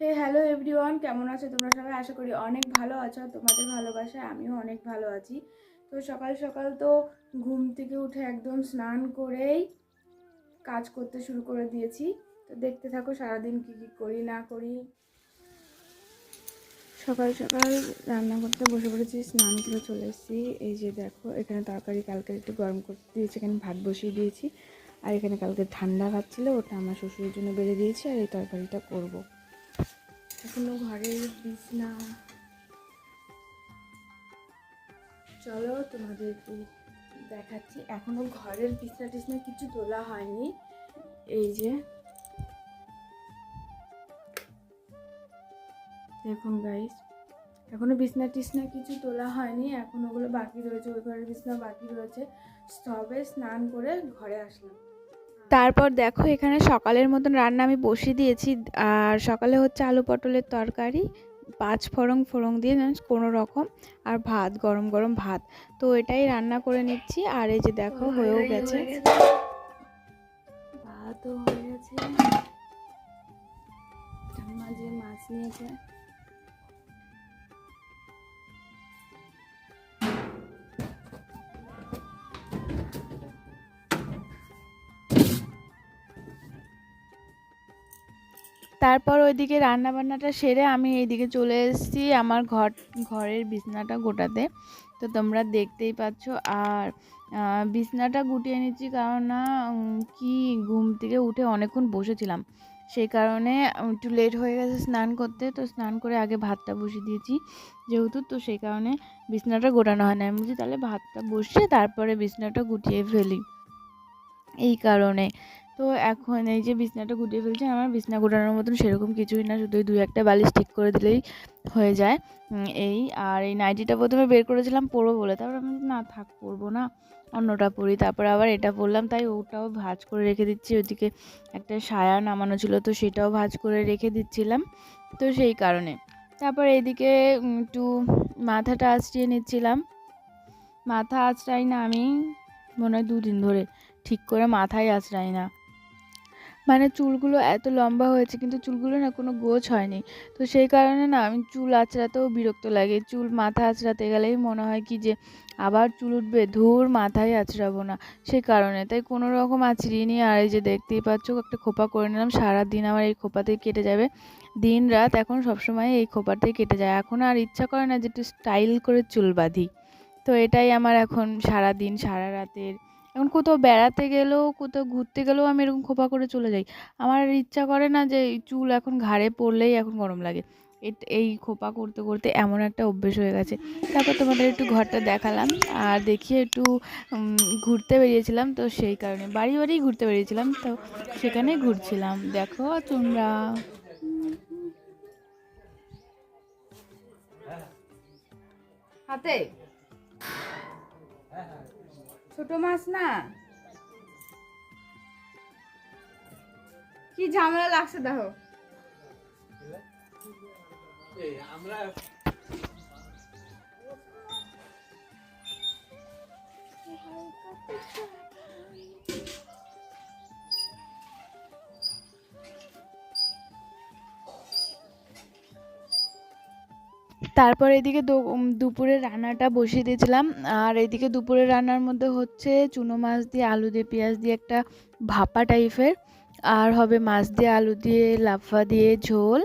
হে hello everyone কেমন আছো তোমরা সবাই? আশা করি অনেক ভালো আছো তোমাদের ভালোবাসায় আমিও অনেক ভালো আছি। তো সকাল সকাল তো ঘুম থেকে উঠে একদম স্নান করেই কাজ করতে শুরু করে দিয়েছি। তো দেখতে থাকো সারাদিন কী কী করি, না করি। সকাল সকাল রান্না করতে বসে পড়েছি, স্নান করে চলে এসেছি। এই যে দেখো, এখানে তরকারি কালকে একটু গরম করতে দিয়েছি, এখানে ভাত বসিয়ে দিয়েছি। আর এখানে কালকে ঠান্ডা ভাত ছিল, ওটা আমার শ্বশুরের জন্য বেড়ে দিয়েছি আর এই তরকারিটা করব। এখনও ঘরের বিছনা চলো তোমাদের একটু দেখাচ্ছি। এখনও ঘরের বিছনা টিছনা কিছু তোলা হয়নি। এই যে। দেখুন গাইস এখনও বিছনা টিছনা কিছু তোলা হয়নি। এখন ওগুলো বাকি রয়েছে, ওই ঘরের বিছনা বাকি রয়েছে। সবে স্নান করে ঘরে আসলাম। তারপর দেখো এখানে সকালের মতন রান্না আমি বসিয়ে দিয়েছি। আর সকালে হচ্ছে আলু পটলের তরকারি পাঁচ ফোড়ং ফোড়ং দিয়ে জানিস কোনো রকম আর ভাত গরম গরম ভাত। তো এটাই রান্না করে নিচ্ছি। আর এই যে দেখো হয়েও গেছে। ভাতও হয়ে গেছে। যে মাছ নিয়েছে। তারপর ওইদিকে রান্না বান্নাটা সেরে আমি এইদিকে চলে এসেছি আমার ঘর, ঘরের বিছনাটা গোটাতে। তো তোমরা দেখতেই পাচ্ছ, আর বিছনাটা গুটিয়ে নিচ্ছি কারণ না কি ঘুম থেকে উঠে অনেকক্ষণ বসেছিলাম। সেই কারণে একটু লেট হয়ে গেছে স্নান করতে, তো স্নান করে আগে ভাতটা বসিয়ে দিয়েছি যেহেতু, তো সেই কারণে বিছনাটা গোটানো হয় না। আমি তাহলে ভাতটা বসিয়ে তারপরে বিছনাটা গুটিয়ে ফেলি। এই কারণে তো এখন এই যে বিছনাটা গুটিয়ে ফেলছি, আমার বিছনা গোটানোর মতন সেরকম কিছুই না, শুধু দুই একটা বালিশ ঠিক করে দিলেই হয়ে যায়। এই, আর এই নাইটিটা প্রথমে বের করেছিলাম পরবো বলে, তারপর আমি না থাক, পরবো না, অন্যটা পরি। তারপর আবার এটা পরলাম, তাই ওটাও ভাজ করে রেখে দিচ্ছি ওদিকে একটা সায়া নামানো ছিল, তো সেটাও ভাজ করে রেখে দিচ্ছিলাম, তো সেই কারণে। তারপর এইদিকে একটু মাথাটা আঁচড়িয়ে নিচ্ছিলাম। মাথা আঁচড়াই না আমি, মনে হয় দুদিন ধরে, ঠিক করে মাথায় আঁচড়াই না। মানে চুলগুলো এত লম্বা হয়েছে, কিন্তু চুলগুলো না কোনো গোছ হয়নি। তো সেই কারণে না আমি চুল আঁচড়াতেও বিরক্ত লাগে। চুল মাথা আঁচড়াতে গেলেই মনে হয় কি যে আবার চুল উঠবে, ধুর মাথায় আঁচড়াবো না। সেই কারণে তাই কোনো রকম আঁচড়িয়ে নিয়ে আর এই যে দেখতেই পাচ্ছ, একটা খোপা করে নিলাম। সারা দিন আমার এই খোপাতেই কেটে যাবে। দিন রাত এখন সবসময় এই খোপাতেই কেটে যায়। এখন আর ইচ্ছা করে না যে একটু স্টাইল করে চুল বাঁধি। তো এটাই আমার এখন সারা দিন সারা রাতের এখন কোথাও বেড়াতে গেলেও, কোথাও ঘুরতে গেলেও আমি এরকম খোপা করে চলে যাই। আমার ইচ্ছা করে না যে চুল এখন ঘাড়ে পড়লেই এখন গরম লাগে। এই খোপা করতে করতে এমন একটা অভ্যেস হয়ে গেছে। তারপর তোমাদের একটু ঘরটা দেখালাম। আর দেখিয়ে একটু ঘুরতে বেরিয়েছিলাম তো সেই কারণে। বাড়ি বাড়ি ঘুরতে বেরিয়েছিলাম তো সেখানে ঘুরছিলাম। দেখো তোমরা। হাতে। ছোট মাছ না? কি ঝামেলা লাগছে দেখো। আমরা তারপর এদিকে দুপুরে রান্নাটা বসিয়ে দিয়েছিলাম। আর এদিকে দুপুরে রান্নার মধ্যে হচ্ছে চুনো মাছ দিয়ে, আলু দিয়ে, পেঁয়াজ দিয়ে একটা ভাপা টাইপের। আর হবে মাছ দিয়ে, আলু দিয়ে, লাফা দিয়ে ঝোল।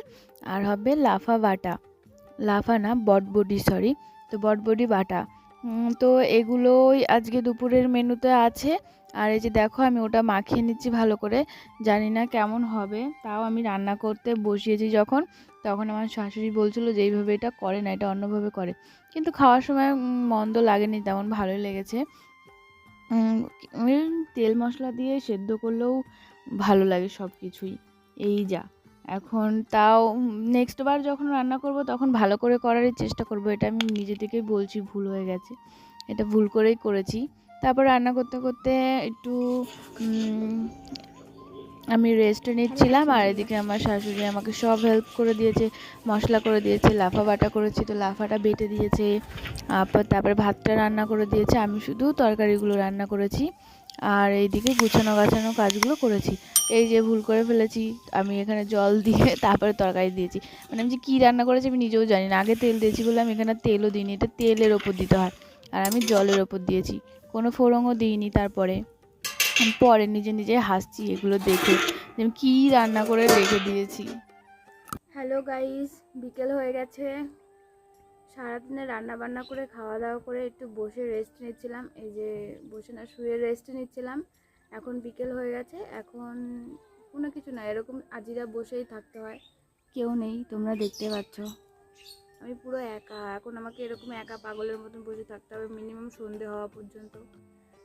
আর হবে লাফা বাটা। লাফা না, বটবডি সরি তো বটবডি বাটা। তো এগুলোই আজকে দুপুরের মেনুতে আছে। আর এই যে দেখো, আমি ওটা মাখিয়ে নিচ্ছি ভালো করে। জানি না কেমন হবে, তাও আমি রান্না করতে বসিয়েছি যখন। তখন আমার শাশুড়ি বলছিল যে, এইভাবে এটা করে না, এটা অন্যভাবে করে। কিন্তু খাওয়ার সময় মন্দ লাগেনি, তেমন ভালোই লেগেছে। তেল মশলা দিয়ে সেদ্ধ করলেও ভালো লাগে সব কিছুই এই যা, এখন তাও নেক্সট বার যখন রান্না করব, তখন ভালো করে করারই চেষ্টা করব। এটা আমি নিজে থেকেই বলছি, ভুল হয়ে গেছে। এটা ভুল করেই করেছি। তারপর রান্না করতে করতে একটু আমি রেস্ট নিচ্ছিলাম আর এদিকে আমার শাশুড়ি আমাকে সব হেল্প করে দিয়েছে, মশলা করে দিয়েছে, লাফা বাটা করেছি, তো লাফাটা বেটে দিয়েছে তারপরে ভাতটা রান্না করে দিয়েছে, আমি শুধু তরকারিগুলো রান্না করেছি আর এইদিকে গুছানো গাছানো কাজগুলো করেছি। এই যে ভুল করে ফেলেছি, আমি এখানে জল দিয়ে তারপরে তরকারি দিয়েছি। মানে আমি যে কী রান্না করেছি আমি নিজেও জানি না, আগে তেল দিয়েছি বলে আমি এখানে তেলও দিইনি, এটা তেলের ওপর দিতে হয়। আর আমি জলের ওপর দিয়েছি। কোনো ফোড়নও দিইনি তারপরে। পরে নিজে নিজে হাসছি, এগুলো দেখে। যে কী রান্না করে রেখে দিয়েছি। হ্যালো গাইস, বিকেল হয়ে গেছে। সারাদিনে রান্না বান্না করে খাওয়া দাওয়া করে একটু বসে রেস্ট নিচ্ছিলাম। এই যে বসে না, শুয়ে রেস্ট নিচ্ছিলাম। এখন বিকেল হয়ে গেছে, এখন কোনো কিছু না, এরকম আজিরা বসেই থাকতে হয়। কেউ নেই, তোমরা দেখতে পাচ্ছ। আমি পুরো একা। এখন আমাকে এরকম একা পাগলের মতন বসে থাকতে হবে মিনিমাম সন্ধে হওয়া পর্যন্ত।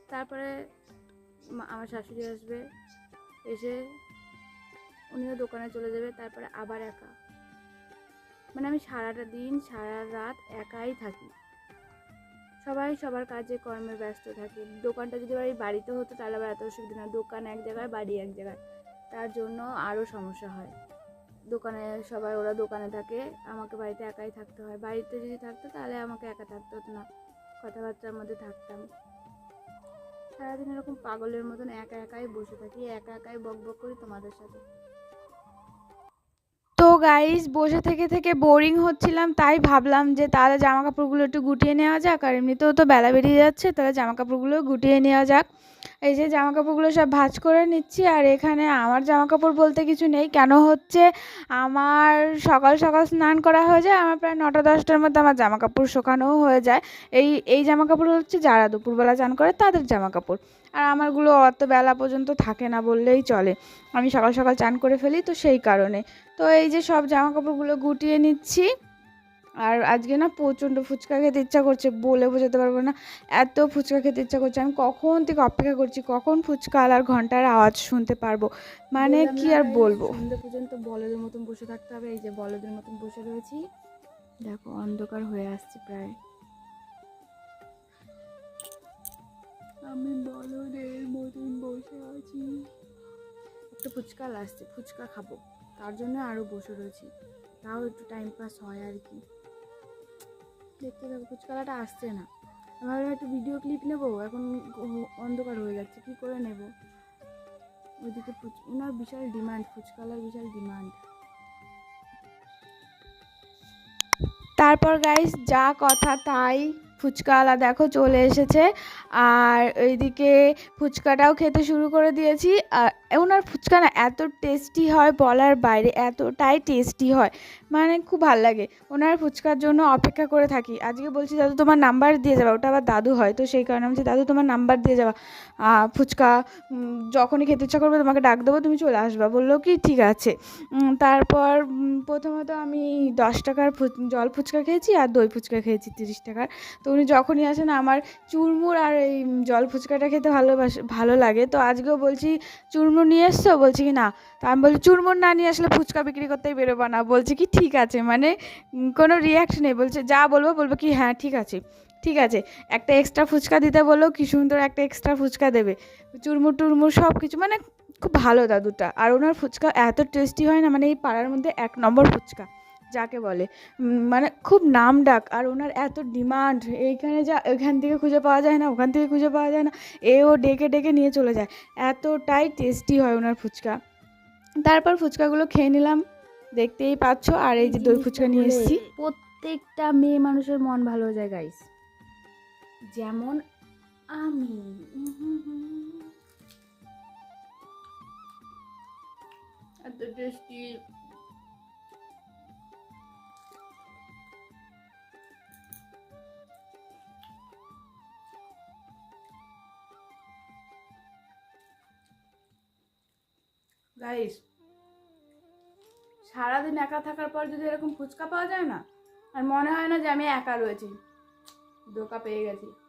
তারপরে আমার শাশুড়ি আসবে, এসে উনিও দোকানে চলে যাবে, তারপরে আবার একা। মানে আমি সারাটা দিন, সারা রাত একাই থাকি। সবাই সবার কাজে, কর্মে ব্যস্ত থাকে। দোকানটা যদি এই বাড়িতে হতো, তাহলে আবার এত অসুবিধা না। দোকান এক জায়গায়, বাড়ি এক জায়গায়। তার জন্য আরও সমস্যা হয়। দোকানে সবাই ওরা দোকানে থাকে, আমাকে বাড়িতে একাই থাকতে হয়। বাড়িতে যদি থাকতো তাহলে আমাকে একা থাকতে হতো না, কথাবার্তার মধ্যে থাকতাম। সারাদিন এরকম পাগলের মতন একা একাই বসে থাকি, একা একাই বক বক করি তোমাদের সাথে। তো গাইস বসে থেকে থেকে বোরিং হচ্ছিলাম, তাই ভাবলাম যে তাহলে জামা কাপড়গুলো একটু গুটিয়ে নেওয়া যাক, আর এমনিতেও তো বেলা বেরিয়ে যাচ্ছে, তাহলে জামা কাপড়গুলো গুটিয়ে নেওয়া যাক। এই যে জামা কাপড়গুলো সব ভাঁজ করে নিচ্ছি, আর এখানে আমার জামা কাপড় বলতে কিছু নেই, কেন হচ্ছে? আমার সকাল সকাল স্নান করা হয়ে যায়, আমার প্রায় নটা দশটার মধ্যে আমার জামা কাপড় শুকানোও হয়ে যায়। এই এই জামা কাপড় হচ্ছে যারা দুপুরবেলা চান করে তাদের জামা কাপড় আর আমারগুলো অত বেলা পর্যন্ত থাকে না বললেই চলে। আমি সকাল সকাল চান করে ফেলি তো সেই কারণে। তো এই যে সব জামা কাপড়গুলো গুটিয়ে নিচ্ছি। আর আজকে না প্রচণ্ড ফুচকা খেতে ইচ্ছা করছে বলে বোঝাতে পারব না। এত ফুচকা খেতে ইচ্ছা করছে। আমি কখন থেকে অপেক্ষা করছি কখন ফুচকা আর ঘণ্টার আওয়াজ শুনতে পারব? মানে কি আর বলব? সন্ধ্যে পর্যন্ত বলদের মতন বসে থাকতে হবে। এই যে বলদের মতন বসে রয়েছি। দেখো অন্ধকার হয়ে আসছে প্রায়। আমি বলদের মতন বসে আছি। একটা ফুচকা আসছে ফুচকা খাব। তার জন্য আরও বসে রয়েছি। তাও একটু টাইম পাস হয় আর কি। দেখতে থাকো ফুচকালাটা আসছে না। আমি ভাবলাম একটু ভিডিও ক্লিপ নেব, এখন অন্ধকার হয়ে যাচ্ছে, কি করে নেব? ওইদিকে ওনার বিশাল ডিমান্ড ফুচকালার বিশাল ডিমান্ড তারপর গাইস যা কথা তাই ফুচকাওয়ালা দেখো চলে এসেছে। আর ওইদিকে ফুচকাটাও খেতে শুরু করে দিয়েছি। আর ওনার ফুচকা না এত টেস্টি হয় বলার বাইরে, এতটাই টেস্টি হয়। মানে খুব ভালো লাগে। ওনার ফুচকার জন্য অপেক্ষা করে থাকি। আজকে বলছি দাদু তোমার নাম্বার দিয়ে যাবা। ওটা আবার দাদু হয় তো সেই কারণে বলছি, দাদু তোমার নাম্বার দিয়ে যাবা। ফুচকা যখনই খেতে ইচ্ছা করবে তোমাকে ডাক দেবো তুমি চলে আসবা। বলল কি ঠিক আছে। তারপর প্রথমত আমি দশ টাকার জল ফুচকা খেয়েছি আর দই ফুচকা খেয়েছি তিরিশ টাকার। তো উনি যখনই আসেন আমার চুরমুর আর এই জল ফুচকাটা খেতে ভালোবাসে ভালো লাগে। তো আজকেও বলছি চুরমুর নিয়ে এসছো? বলছি কি না। তো আমি বলছি চুরমুর না নিয়ে আসলে ফুচকা বিক্রি করতেই বেরোবো না। বলছি কি ঠিক আছে মানে কোনো রিয়াক্ট নেই। বলছে, যা বলব বলব। কি হ্যাঁ ঠিক আছে ঠিক আছে। একটা এক্সট্রা ফুচকা দিতে বললেও কি সুন্দর একটা এক্সট্রা ফুচকা দেবে। চুরমুর টুরমুর সব কিছু মানে খুব ভালো দাদুটা। আর ওনার ফুচকা এত টেস্টি হয় না মানে এই পাড়ার মধ্যে এক নম্বর ফুচকা, যাকে বলে। মানে খুব নাম ডাক, আর ওনার এত ডিমান্ড এইখানে যা, এখান থেকে খুঁজে পাওয়া যায় না, ওখান থেকে খুঁজে পাওয়া যায় না, এও ডেকে ডেকে নিয়ে চলে যায়। এতটাই টেস্টি হয় ওনার ফুচকা। তারপর ফুচকাগুলো খেয়ে নিলাম। দেখতেই পাচ্ছ আর এই যে দই ফুচকা নিয়ে এসেছি। প্রত্যেকটা মেয়ে মানুষের মন ভালো হয়ে যায় গাইস যেমন আমি। এত টেস্টি গাইস সারাদিন একা থাকার পর যদি এরকম ফুচকা পাওয়া যায় না? আর মনে হয় না যে আমি একা রয়েছি। দোকা পেয়ে গেছি।